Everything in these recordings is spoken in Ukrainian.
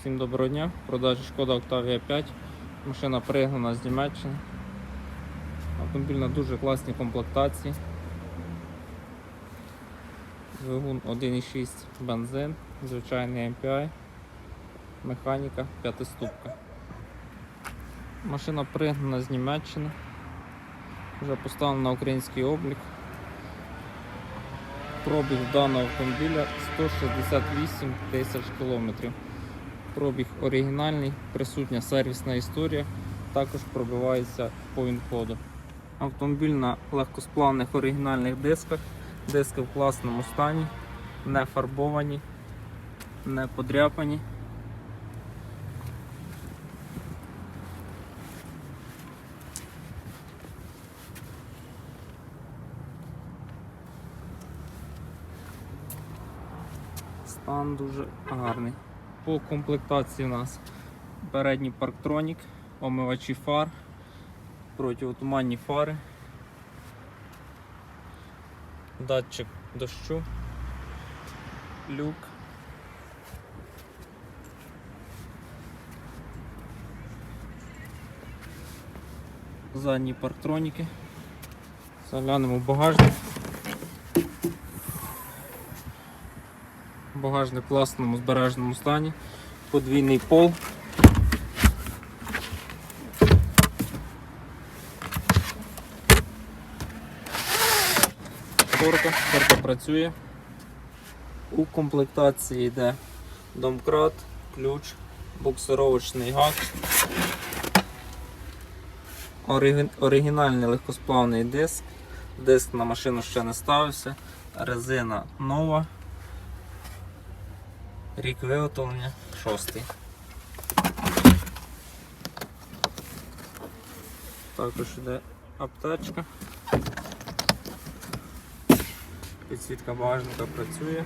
Всім доброго дня. В продажі шкода Octavia 5. Машина пригнана з Німеччини. Автомобіль на дуже класній комплектації. Двигун 1,6 бензин, звичайний MPI, механіка, п'ятиступка. Машина пригнана з Німеччини. Вже поставлена на український облік. Пробіг даного автомобіля 168 тисяч кілометрів. Пробіг оригінальний, присутня сервісна історія, також пробивається по ВІН-коду. Автомобіль на легкосплавних оригінальних дисках, диски в класному стані, не фарбовані, не подряпані. Стан дуже гарний. По комплектації у нас передній парктронік, омивачі фар, протиотуманні фари, датчик дощу, люк. Задні парктроніки. Заглянемо в багажник. Багажник в класному збереженому стані. Подвійний пол. Шторка, шторка працює. У комплектації йде домкрат, ключ, буксировочний гак. Оригінальний легкосплавний диск. Диск на машину ще не ставився. Резина нова. Рік виготовлення шостий. Також йде аптечка. Підсвітка багажника працює.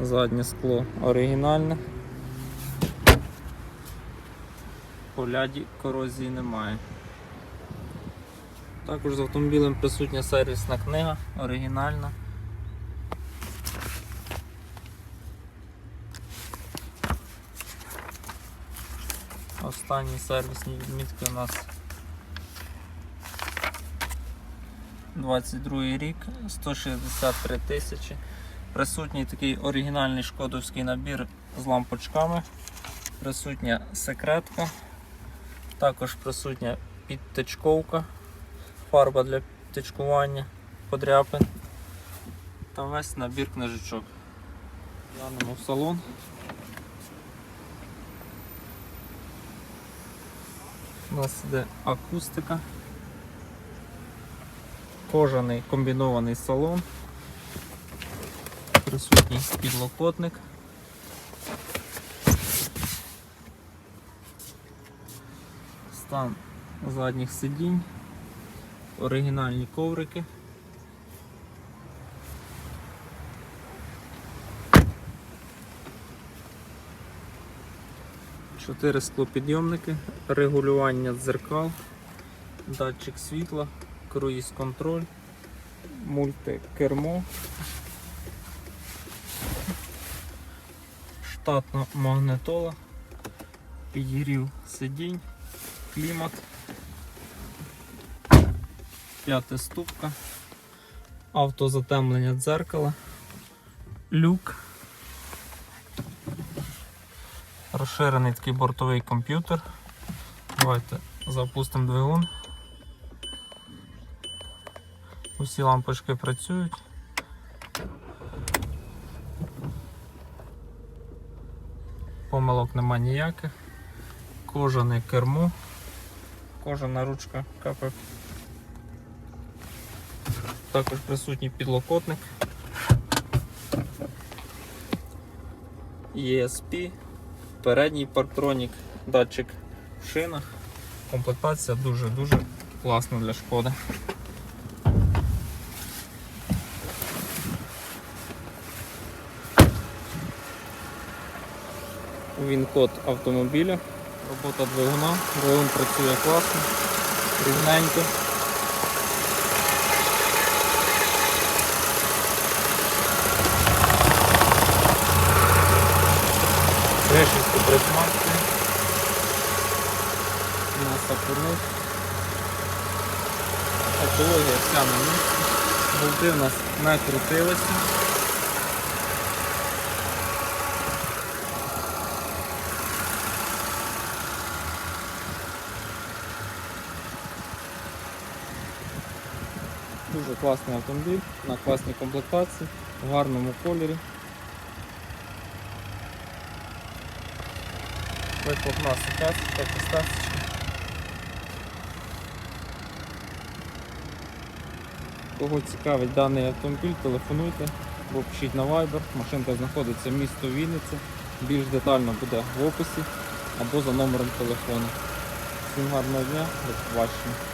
Заднє скло оригінальне. По ляді корозії немає. Також з автомобілем присутня сервісна книга, оригінальна. Останні сервісні відмітки у нас 22 рік, 163 тисячі. Присутній такий оригінальний шкодовський набір з лампочками. Присутня секретка, також присутня підтичковка фарба для тичкування, подряпин та весь набір книжечок. Глянемо в салон. У нас іде акустика, кожаний комбінований салон, присутній підлокотник. Стан задніх сидінь оригінальні коврики. Чотири склопідйомники, регулювання дзеркал, датчик світла, круїз контроль, мультикермо, штатна магнитола, підігрів сидінь, клімат. П'ята ступка, автозатемлення дзеркала, люк, розширений такий бортовий комп'ютер. Давайте запустимо двигун. Усі лампочки працюють. Помилок нема ніяких. Кожане кермо, кожана ручка КПП. Також присутній підлокотник. ESP, передній парктронік, датчик в шинах. Комплектація дуже-дуже класна для шкоди. Він-код автомобіля, робота двигуна, двигун працює класно, рівненько. Гришинську присматку. На сапуни. Екологія вся на місці. Болти у нас не крутилися. Дуже класний автомобіль на класній комплектації, в гарному кольорі. Вихлопна сукасочка, костасочка. Кого цікавить даний автомобіль, телефонуйте або пишіть на Viber. Машинка знаходиться в місто Вінниця. Більш детально буде в описі або за номером телефону. Всім гарного дня, до побачення.